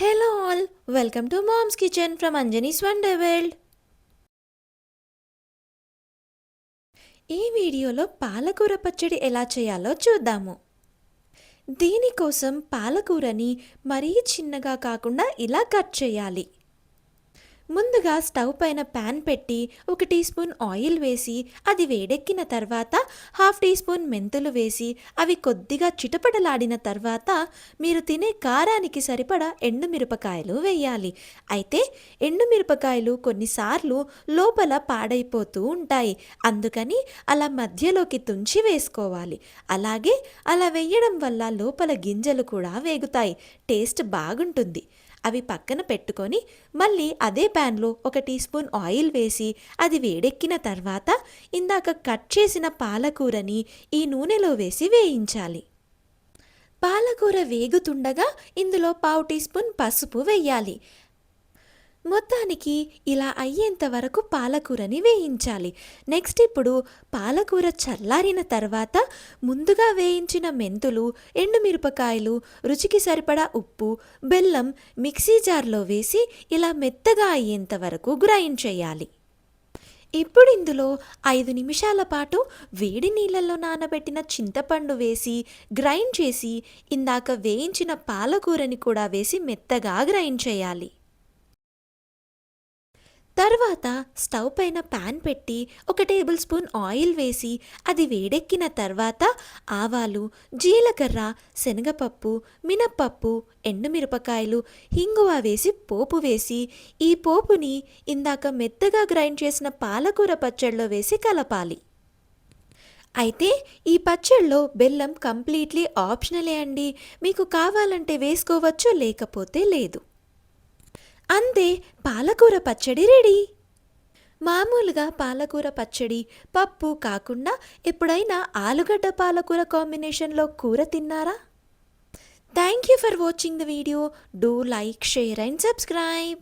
Hello all welcome to mom's kitchen from Anjani's wonder world ఈ వీడియోలో పాలకూర పచ్చడి ఎలా చేయాలో చూద్దాము. దీనికోసం పాలకూరని మరీ చిన్నగా కాకుండా ఇలా కట్ చేయాలి. ముందుగా స్టవ్ పైన ప్యాన్ పెట్టి ఒక టీ స్పూన్ ఆయిల్ వేసి అది వేడెక్కిన తర్వాత హాఫ్ టీ స్పూన్ మెంతులు వేసి అవి కొద్దిగా చిటపటలాడిన తర్వాత మీరు తినే కారానికి సరిపడా ఎండుమిరపకాయలు వేయాలి. అయితే ఎండుమిరపకాయలు కొన్నిసార్లు లోపల పాడైపోతూ ఉంటాయి. అందుకని అలా మధ్యలోకి తుంచి వేసుకోవాలి. అలాగే అలా వేయడం వల్ల లోపల గింజలు కూడా వేగుతాయి. టేస్ట్ బాగుంటుంది. అవి పక్కన పెట్టుకొని మళ్ళీ అదే ప్యాన్లో ఒక టీ స్పూన్ ఆయిల్ వేసి అది వేడెక్కిన తర్వాత ఇందాక కట్ చేసిన పాలకూరని ఈ నూనెలో వేసి వేయించాలి. పాలకూర వేగుతుండగా ఇందులో పావు టీ స్పూన్ పసుపు వేయాలి. మొత్తానికి ఇలా అయ్యేంత వరకు పాలకూరని వేయించాలి. నెక్స్ట్ ఇప్పుడు పాలకూర చల్లారిన తర్వాత ముందుగా వేయించిన మెంతులు ఎండుమిరపకాయలు రుచికి సరిపడా ఉప్పు బెల్లం మిక్సీ జార్లో వేసి ఇలా మెత్తగా అయ్యేంత వరకు గ్రైండ్ చేయాలి. ఇప్పుడు ఇందులో ఐదు నిమిషాల పాటు వేడి నీళ్ళల్లో నానబెట్టిన చింతపండు వేసి గ్రైండ్ చేసి ఇందాక వేయించిన పాలకూరని కూడా వేసి మెత్తగా గ్రైండ్ చేయాలి. తర్వాత స్టవ్ పైన ప్యాన్ పెట్టి ఒక టేబుల్ స్పూన్ ఆయిల్ వేసి అది వేడెక్కిన తర్వాత ఆవాలు జీలకర్ర శనగపప్పు మినప్పప్పు ఎండుమిరపకాయలు హింగువ వేసి పోపు వేసి ఈ పోపుని ఇందాక మెత్తగా గ్రైండ్ చేసిన పాలకూర పచ్చడిలో వేసి కలపాలి. అయితే ఈ పచ్చళ్ళలో బెల్లం కంప్లీట్లీ ఆప్షనలే అండి. మీకు కావాలంటే వేసుకోవచ్చు లేకపోతే లేదు. అంతే పాలకూర పచ్చడి రెడీ. మామూలుగా పాలకూర పచ్చడి పప్పు కాకుండా ఎప్పుడైనా ఆలుగడ్డ పాలకూర కాంబినేషన్లో కూర తిన్నారా? Thank you for watching the video. Do like share and subscribe.